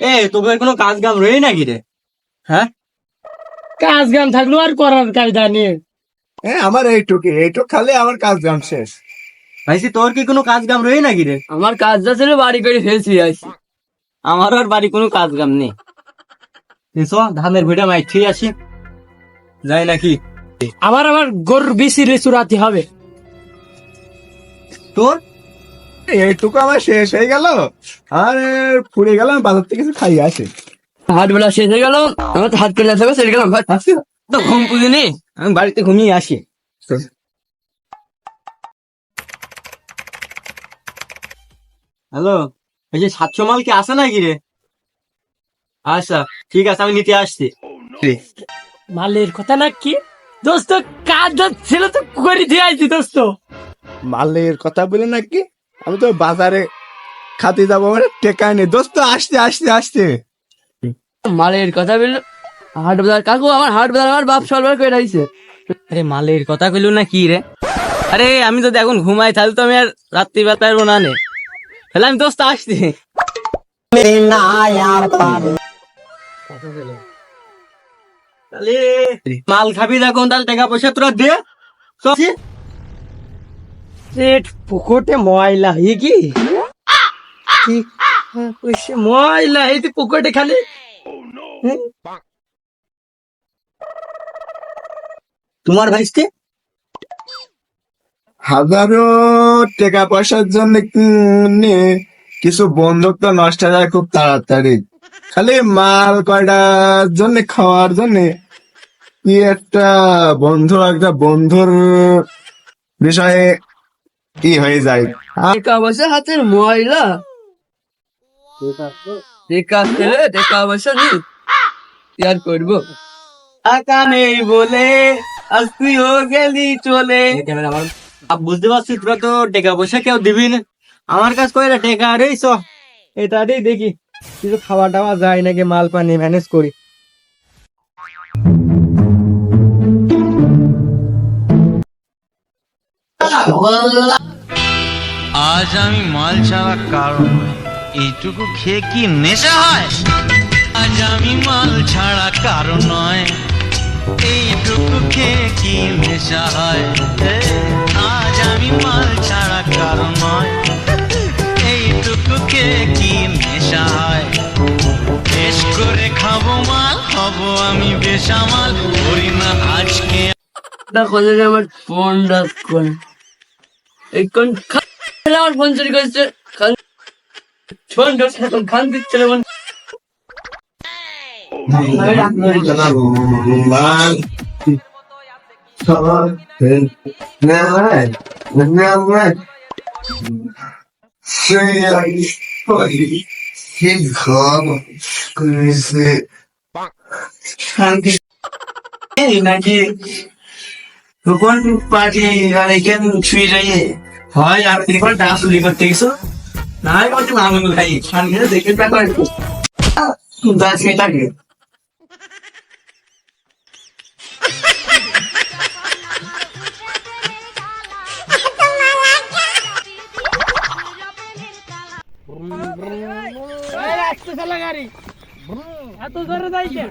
এ তোকে কোনো কাজ কাম রয়ে নাকি রে? হ্যাঁ? কাজ গান থাকল আর করার কায়দা হ্যাঁ আমার এইটুকু এইটুক খালি আমার কাজ কাম শেষ। ভাইসি তোর কি কোনো কাজ কাম রয়ে নাকি রে? আমার কাজটা ছিল বাড়ি করে ফেলছি আইছি আমার আর বাড়ি কোনো কাজ কাম নেই। এসো ধানের ভিড়া মাই ঠিক আসি। যাই নাকি। আবার আমার গরুর বেশি রেচুরাতে হবে। তোর? এইটুকু আমার শেষ হয়ে গেল। আর ফুরে গেলাম বাজার থেকে কিছু খাই আসে। হাট বেলা শেষ হয়ে গেল আমার তো হাত করে যাচ্ছে চলে গেলাম। তো ঘুম পুজি নেই আমি বাড়িতে ঘুমিয়ে আসি। হ্যালো এই যে সাতশো মাল কি আসে নাকি রে? আচ্ছা ঠিক আছে আমি নিতে আসছি। মালের কথা না কি? দোস্ত কাজ ছিল তো করে দিয়ে আইছি দোস্ত। মালের কথা বলে নাকি? আমি তো বাজারে খাতে যাব মানে টেকা নেই। দোস্ত, আসতে আসতে আসতে। মালের কথা বলল হাট বাজার কাকু, আমার হাট বাজার আমার বাপ সরবার করে রাখছে আরে মালের কথা কইলু না কি রে? আরে, আমি যদি এখন ঘুমাই, তাহলে তো আমি আর রাত্রি বেলা না নে। তাহলে আমি দোস্ত আসছি। মাল খাবি দেখুন তাহলে টাকা পয়সা তোরা দে। চল। পেট পুকুরতে ময়লা কি? কি? হ্যাঁ, কইছে ময়লা তুই পুকুরতে খালি? তোমার ভাইসকে হাজারো টাকা পয়সার জন্য নিয়ে কিছু বন্ধুক তো নষ্ট হয়ে যায় খুব তাড়াতাড়ি। খালি মাল কয়টার জন্য খাওয়ার জন্য। কি একটা বন্ধু একটা বন্ধুর বিষয়ে কি হয়ে যায়? টাকা পয়সা হাতের ময়লা। টাকা ছেলে টাকা পয়সা নেই কি আর করব? টাকা নেই বলে আজ তুইও গেলি চলে। বুঝতে পারছিস তোরা তো টাকা পয়সা কেউ দিবি না। আমার কাছে কয়টা টাকা রে চ এটাতেই দেখি কিছু খাওয়া টাওয়া যায় নাকি মাল পানি ম্যানেজ করি। আজ আমি মাল ছাড়া কারণ এইটুকু খেয়ে কি নেশা হয়? আজ আমি মাল ছাড়া কারণ নয় এইটুকু খেয়ে কি নেশা হয়? আজ আমি মাল ছাড়া কারণ নয় এইটুকু খেয়ে কি নেশা হয়? বেশ করে খাব মাল হব আমি বেসামাল করি না আজকে। যে আমার ফোনটা কোন এই কোন খা- আমার ফোন চুরি করেছে ফোনটা এখন খান দিচ্ছে না আমার। নাকি কোন পার্টি আর এখানে ছুঁয়ে যাইয়ে। হয়, আর কোন ডান্স উলি করতে না হয় বলতে মামুন খান খেলে দেখে টাকা একটু দাস খেয়ে থাকে এত জোরে যাই কে?